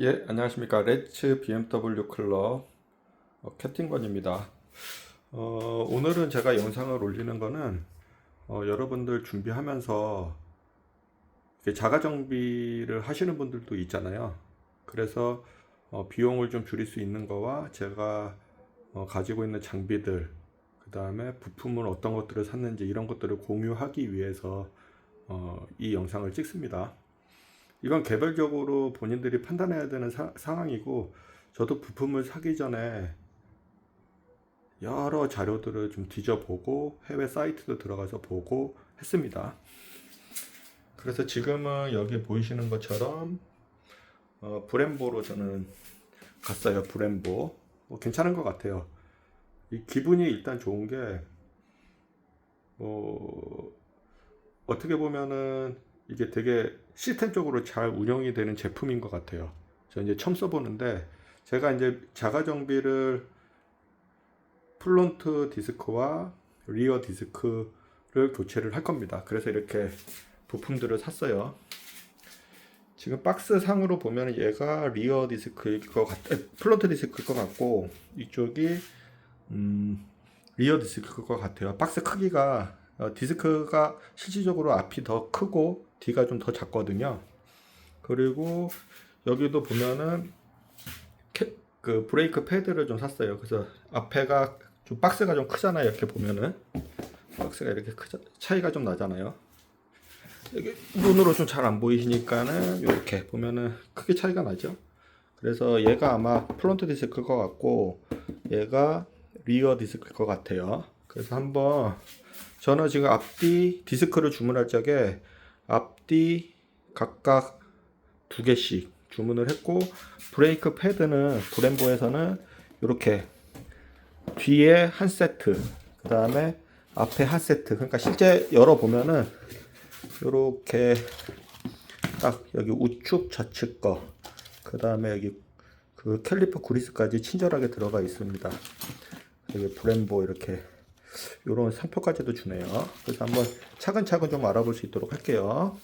예, 안녕하십니까. 레츠 BMW 클럽 어, 캡틴건입니다. 어, 오늘은 제가 영상을 올리는 거는 어, 여러분들 준비하면서 자가 정비를 하시는 분들도 있잖아요. 그래서 어, 비용을 좀 줄일 수 있는 거와 제가 어, 가지고 있는 장비들, 그 다음에 부품을 어떤 것들을 샀는지 이런 것들을 공유하기 위해서 어, 이 영상을 찍습니다. 이건 개별적으로 본인들이 판단해야 되는 사- 상황이고 저도 부품을 사기 전에 여러 자료들을 좀 뒤져보고 해외 사이트도 들어가서 보고 했습니다. 그래서 지금은 여기 보이시는 것처럼 어, 브렘보로 저는 갔어요. 브렘보. 뭐 괜찮은 것 같아요. 이 기분이 일단 좋은 게 뭐, 어떻게 보면은 이게 되게 시스템적으로 잘 운영이 되는 제품인 것 같아요. 저 이제 처음 써보는데 제가 이제 자가 정비를 플론트 디스크와 리어 디스크를 교체를 할 겁니다. 그래서 이렇게 부품들을 샀어요. 지금 박스 상으로 보면 얘가 리어 디스크일 것 같, 에, 플론트 디스크일 것 같고 이쪽이 음, 리어 디스크일 것 같아요. 박스 크기가 어, 디스크가 실질적으로 앞이 더 크고 뒤가 좀 더 작거든요. 그리고 여기도 보면은 캐- 그 브레이크 패드를 좀 샀어요. 그래서 앞에가 좀 박스가 좀 크잖아요. 이렇게 보면은 박스가 이렇게 크자, 차이가 좀 나잖아요. 여기 눈으로 좀 잘 안 보이시니까는 이렇게 보면은 크게 차이가 나죠. 그래서 얘가 아마 프론트 디스크일 것 같고 얘가 리어 디스크일 것 같아요. 그래서 한번 저는 지금 앞뒤 디스크를 주문할 적에 앞뒤 각각 두 개씩 주문을 했고 브레이크 패드는 브렘보에서는 이렇게 뒤에 한 세트 그 다음에 앞에 한 세트. 그러니까 실제 열어 보면은 이렇게 딱 여기 우측 좌측 거그 다음에 여기 그 캘리퍼 구리스까지 친절하게 들어가 있습니다. 여기 브렘보 이렇게 이런 상표까지도 주네요. 그래서 한번 차근차근 좀 알아볼 수 있도록 할게요.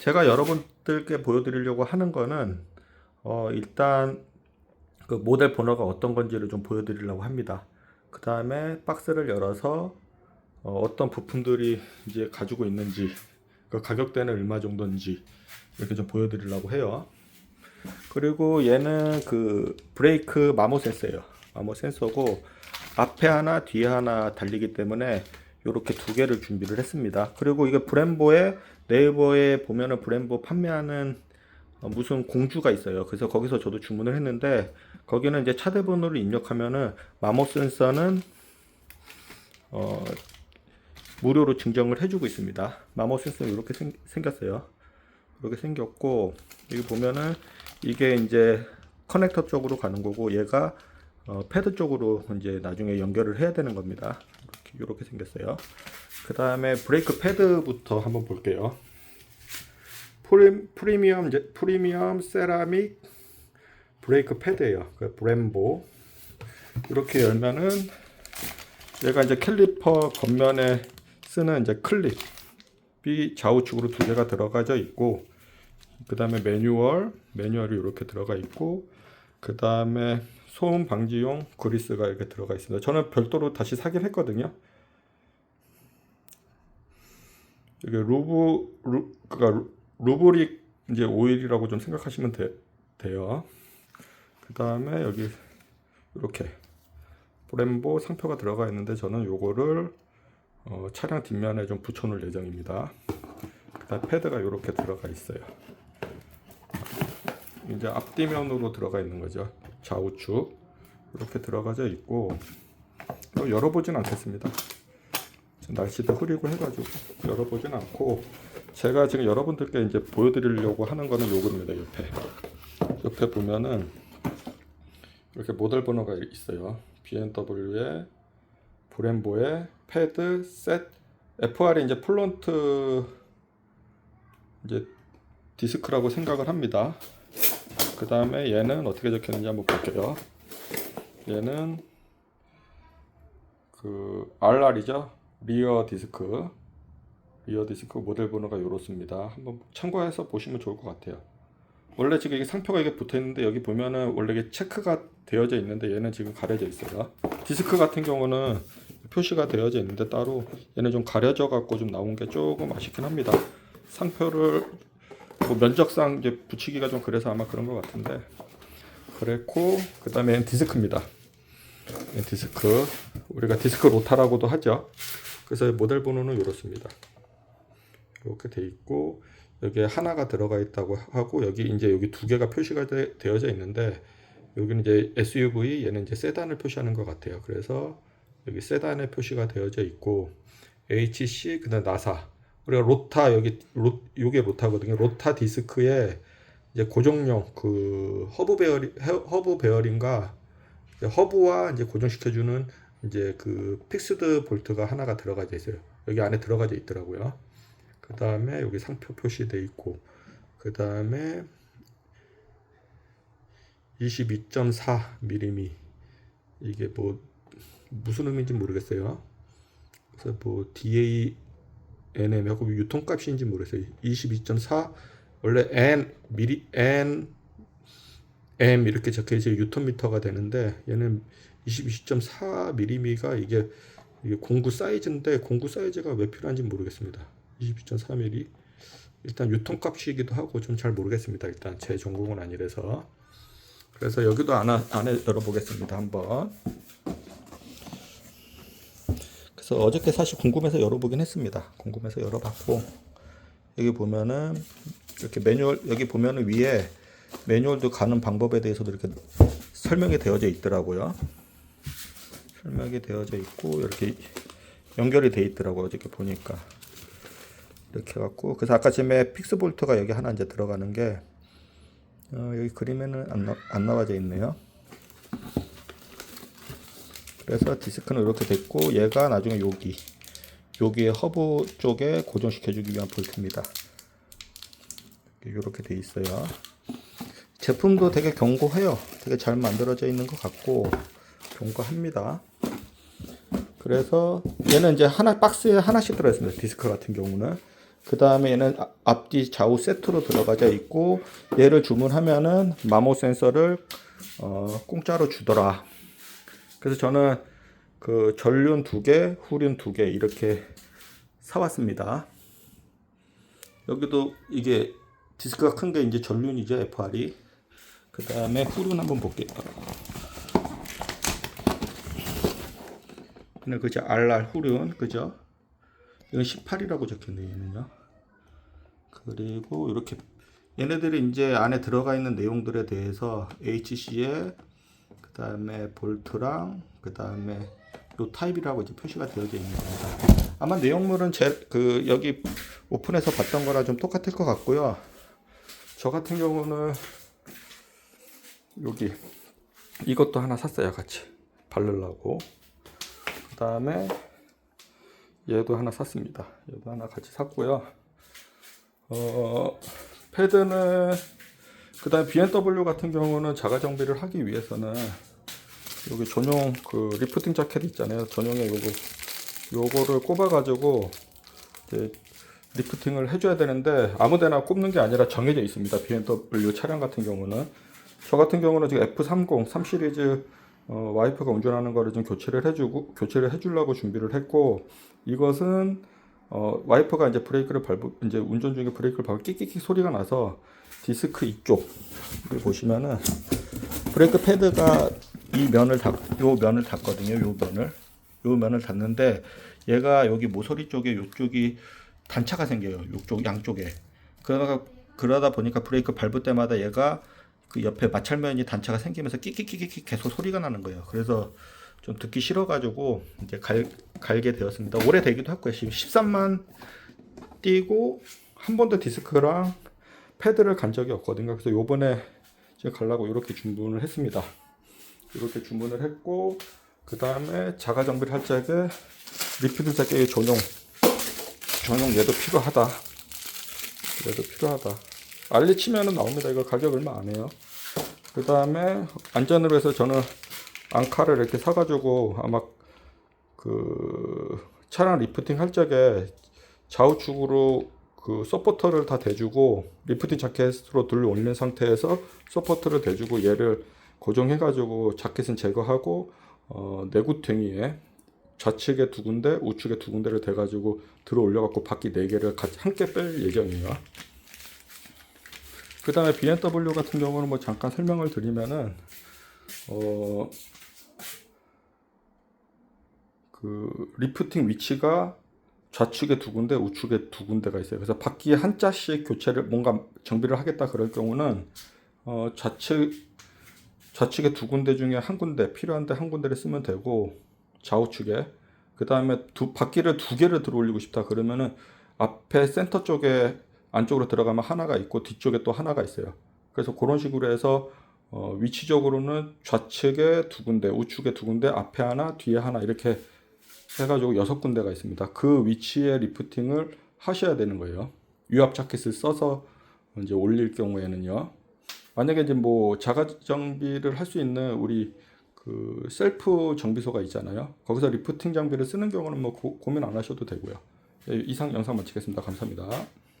제가 여러분들께 보여드리려고 하는 거는 어, 일단 그 모델 번호가 어떤 건지를 좀 보여드리려고 합니다. 그 다음에 박스를 열어서 어, 떤 부품들이 이제 가지고 있는지 그 가격대는 얼마 정도인지 이렇게 좀 보여드리려고 해요. 그리고 얘는 그 브레이크 마모 센서예요. 마모 센서고 앞에 하나 뒤에 하나 달리기 때문에 이렇게 두 개를 준비를 했습니다. 그리고 이게 브렘보의 네이버에 보면은 브렘보 판매하는 어, 무슨 공주가 있어요. 그래서 거기서 저도 주문을 했는데 거기는 이제 차대 번호를 입력하면은 마모 센서는 어, 무료로 증정을 해주고 있습니다. 마모 센서 이렇게 생, 생겼어요. 이렇게 생겼고 여기 보면은 이게 이제 커넥터 쪽으로 가는 거고 얘가 어, 패드 쪽으로 이제 나중에 연결을 해야 되는 겁니다. 이렇게, 이렇게 생겼어요. 그 다음에 브레이크 패드부터 한번 볼게요. 프리, 프리미엄 프리미엄 세라믹 브레이크 패드예요. 그 브렘보 이렇게 열면은 얘가 이제 캘리퍼 겉면에 쓰는 이제 클립이 좌우측으로 두 개가 들어가져 있고 그 다음에 매뉴얼 매뉴얼이 이렇게 들어가 있고 그 다음에 소음 방지용 그리스가 이렇게 들어가 있습니다. 저는 별도로 다시 사긴 했거든요. 이게 루브 루 그니까 루브릭 이제 오일이라고 좀 생각하시면 돼, 돼요. 그 다음에 여기 이렇게 브렘보 상표가 들어가 있는데 저는 요거를 어, 차량 뒷면에 좀 붙여놓을 예정입니다. 그다음 패드가 이렇게 들어가 있어요. 이제 앞뒤면으로 들어가 있는 거죠. 좌우측 이렇게 들어가져 있고 또 열어보진 않겠습니다. 날씨도 흐리고 해가지고 열어보진 않고 제가 지금 여러분들께 이제 보여드리려고 하는 거는 요겁니다. 옆에 옆에 보면은 이렇게 모델 번호가 있어요. BMW의 브렘보의 패드 셋 FR이 이제 플론트 이제 디스크라고 생각을 합니다. 그 다음에 얘는 어떻게 적혀있는지 한번 볼게요. 얘는 그 RR이죠. 리어 디스크. 리어 디스크 모델 번호가 이렇습니다. 한번 참고해서 보시면 좋을 것 같아요. 원래 지금 이게 상표가 이게 붙어 있는데 여기 보면은 원래 이게 체크가 되어져 있는데 얘는 지금 가려져 있어요. 디스크 같은 경우는 표시가 되어져 있는데 따로 얘는 좀 가려져 갖고 좀 나온 게 조금 아쉽긴 합니다. 상표를 뭐 면적상 이제 붙이기가 좀 그래서 아마 그런 것 같은데 그랬고 그 다음에 디스크입니다. 이 디스크 우리가 디스크 로타라고도 하죠. 그래서 모델 번호는 이렇습니다. 이렇게 돼 있고 여기에 하나가 들어가 있다고 하고 여기 이제 여기 두 개가 표시가 되, 어져 있는데 여기는 이제 SUV 얘는 이제 세단을 표시하는 것 같아요. 그래서 여기 세단에 표시가 되어져 있고 HC 그다음 나사 우리가 로타 여기 로 요게 로타거든요. 로타 디스크에 이제 고정용 그 허브 베어링 허브 베어링과 이제 허브와 이제 고정시켜주는 이제 그 픽스드 볼트가 하나가 들어가져 있어요. 여기 안에 들어가져 있더라고요. 그 다음에 여기 상표 표시돼 있고 그 다음에 22.4mm 이게 뭐 무슨 의미인지 모르겠어요. 그래서 뭐 DANM 하고 유통값인지 모르겠어요. 22.4 원래 N 미리 N M 이렇게 적혀 있어 유톤미터가 되는데 얘는 22.4mm가 이게 이게 공구 사이즈인데 공구 사이즈가 왜 필요한지 모르겠습니다. 22.3mm 일단 유통값이기도 하고 좀 잘 모르겠습니다. 일단 제 전공은 아니라서 그래서 여기도 안에 열어보겠습니다. 한번 그래서 어저께 사실 궁금해서 열어보긴 했습니다. 궁금해서 열어봤고 여기 보면은 이렇게 매뉴얼 여기 보면은 위에 매뉴얼도 가는 방법에 대해서도 이렇게 설명이 되어져 있더라고요. 설명이 되어져 있고 이렇게 연결이 돼 있더라고요. 어저께 보니까 이렇게 해갖고 그래서 아까 전에 픽스 볼트가 여기 하나 이제 들어가는 게 어, 여기 그림에는 안, 나, 안 나와져 있네요. 그래서 디스크는 이렇게 됐고 얘가 나중에 여기 여기에 허브 쪽에 고정시켜주기 위한 볼트입니다. 이렇게 돼 있어요. 제품도 되게 견고해요. 되게 잘 만들어져 있는 것 같고 견고합니다. 그래서 얘는 이제 하나 박스에 하나씩 들어있습니다. 디스크 같은 경우는. 그 다음에 얘는 아- 앞뒤 좌우 세트로 들어가져 있고 얘를 주문하면은 마모 센서를 어, 공짜로 주더라. 그래서 저는 그 전륜 두 개, 후륜 두 개 이렇게 사왔습니다. 여기도 이게 디스크가 큰 게 이제 전륜이죠 FR이. 그 다음에 후륜 한번 볼게요. 얘는 그죠 RR 후륜 그죠? 이건 18이라고 적혀있네 얘는요. 그리고 이렇게 얘네들이 이제 안에 들어가 있는 내용들에 대해서 HC에 그 다음에 볼트랑 그 다음에 요 타입이라고 이제 표시가 되어져 있는 겁니다. 아마 내용물은 제 그 여기 오픈해서 봤던 거랑 좀 똑같을 것 같고요. 저 같은 경우는 여기 이것도 하나 샀어요 같이 바르려고. 그 다음에 얘도 하나 샀습니다. 얘도 하나 같이 샀고요. 어, 패드는 그 다음 BMW 같은 경우는 자가 정비를 하기 위해서는 여기 전용 그 리프팅 자켓 있잖아요. 전용의 요거 요거를 꼽아 가지고 리프팅을 해줘야 되는데 아무데나 꼽는 게 아니라 정해져 있습니다. BMW 차량 같은 경우는 저 같은 경우는 지금 F30 3 시리즈 어, 와이프가 운전하는 거를 좀 교체를 해주고 교체를 해주려고 준비를 했고 이것은 어, 와이프가 이제 브레이크를 밟고 이제 운전 중에 브레이크를 밟고 끽끽끽 소리가 나서 디스크 이쪽을 보시면은 브레이크 패드가 이 면을 닫, 요 면을 닫거든요. 요 면을 요 면을 닫는데 얘가 여기 모서리 쪽에 요쪽이 단차가 생겨요. 요쪽 양쪽에 그러다가 그러다 보니까 브레이크 밟을 때마다 얘가 그 옆에 마찰면이 단차가 생기면서 끽끽끽끽 계속 소리가 나는 거예요. 그래서 좀 듣기 싫어가지고 이제 갈, 갈게 되었습니다. 오래되기도 했고요. 지금 13만 뛰고 한 번도 디스크랑 패드를 간 적이 없거든요. 그래서 요번에 제가 가려고 이렇게 주문을 했습니다. 이렇게 주문을 했고 그 다음에 자가 정비를 할 적에 리피드 자켓의 전용 전용 얘도 필요하다. 얘도 필요하다. 알리 치면은 나옵니다. 이거 가격 얼마 안 해요. 그 다음에 안전으로 해서 저는 앙카를 이렇게 사가지고 아마 그 차량 리프팅 할 적에 좌우측으로 그 서포터를 다 대주고 리프팅 자켓으로 들어 올린 상태에서 서포터를 대주고 얘를 고정해 가지고 자켓은 제거하고 어, 내구탱이에 좌측에 두 군데, 우측에 두 군데를 대 가지고 들어 올려 갖고 바퀴 네 개를 같이 함께 뺄 예정이에요. 그 다음에 BMW 같은 경우는 뭐 잠깐 설명을 드리면은 어, 그 리프팅 위치가 좌측에 두 군데, 우측에 두 군데가 있어요. 그래서 바퀴에 한 자씩 교체를 뭔가 정비를 하겠다 그럴 경우는 어, 좌측 좌측에 두 군데 중에 한 군데 필요한데 한 군데를 쓰면 되고 좌우측에 그 다음에 두 바퀴를 두 개를 들어올리고 싶다 그러면은 앞에 센터 쪽에 안쪽으로 들어가면 하나가 있고 뒤쪽에 또 하나가 있어요. 그래서 그런 식으로 해서 어, 위치적으로는 좌측에 두 군데, 우측에 두 군데, 앞에 하나, 뒤에 하나 이렇게 해가지고 여섯 군데가 있습니다. 그 위치에 리프팅을 하셔야 되는 거예요. 유압 자켓을 써서 이제 올릴 경우에는요. 만약에 이제 뭐 자가 정비를 할 수 있는 우리 그 셀프 정비소가 있잖아요. 거기서 리프팅 장비를 쓰는 경우는 뭐 고, 고민 안 하셔도 되고요. 예, 이상 영상 마치겠습니다. 감사합니다.